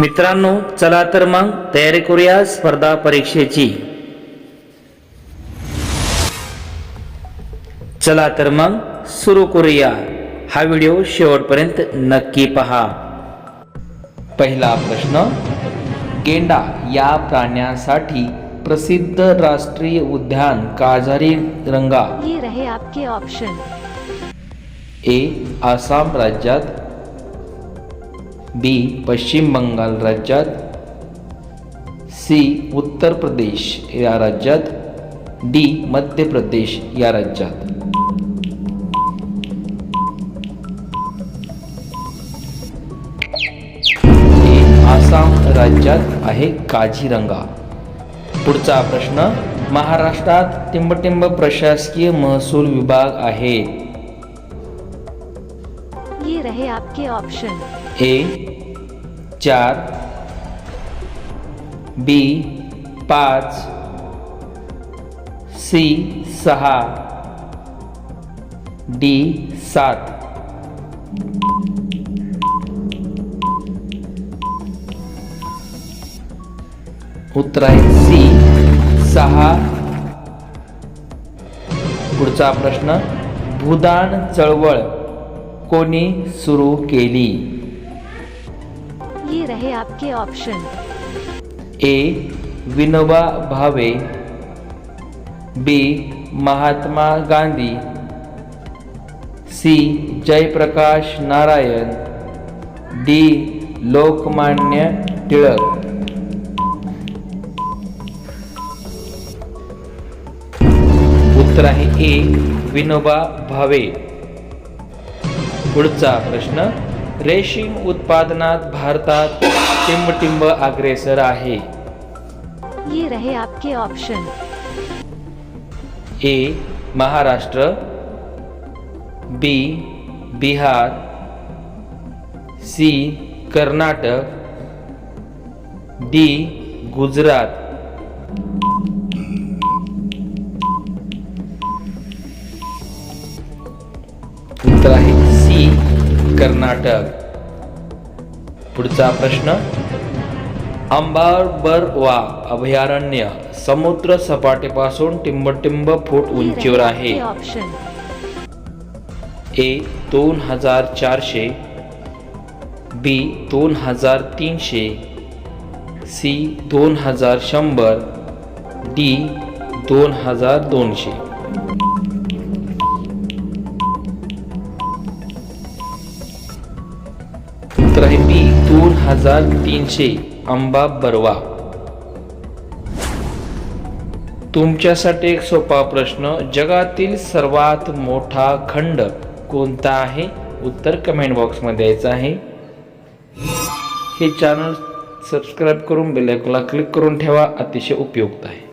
मित्रांनो चला तर मग तयारी करूया स्पर्धा परीक्षेची. चला तर मग सुरू करूया. हा व्हिडिओ शेवटपर्यंत नक्की पहा. पहिला प्रश्न गेंडा या प्राण्यासाठी प्रसिद्ध राष्ट्रीय उद्यान काजारी रंगा. ये रहे आपके ऑप्शन ए आसाम राज्यात बी पश्चिम बंगाल राज्यात सी उत्तर प्रदेश या राज्यात डी मध्य प्रदेश या राज्यात. आसाम राज्यात आहे काझीरंगा. पुढचा प्रश्न महाराष्ट्रात टिंबटिंब प्रशासकीय महसूल विभाग आहे. रहे आपके ऑप्शन ए चार. बी पाच. सी सहा. डी सात. उत्तर आहे सी सहा. पुढचा प्रश्न भूदान चळवळ. कोणी सुरू केली। ये रहे आपके option A Vinoba Bhave. B Mahatma Gandhi. C Jayaprakash Narayan. D Lokmanya Tilak. उत्तर आहे ए विनोबा भावे. पुढचा प्रश्न रेशीम उत्पादनात भारतात टिंबटिंब अग्रेसर आहे. ये रहे आपके option A Maharashtra. B Bihar. C Karnataka. D Gujarat. Karnataka. पुढचा प्रश्न. अंबाबरवा अभयारण्य समुद्र सपाटीपासून टिंबटिंब फूट उंचीवर आहे. ए दोन हजार चारशे बी दोन हजार तीनशे सी दोन हजार शंभर डी दोन हजार दोनशे. उत्तर आहे बी दोन हजार तीनशे आंबा बरवा. तुमच्यासाठी एक सोपा प्रश्न. जगातील सर्वात मोठा खंड कोणता आहे? उत्तर कमेंट बॉक्समध्ये द्यायचं आहे. हे चॅनल सबस्क्राईब करून बेलायकला क्लिक करून ठेवा. अतिशय उपयुक्त आहे.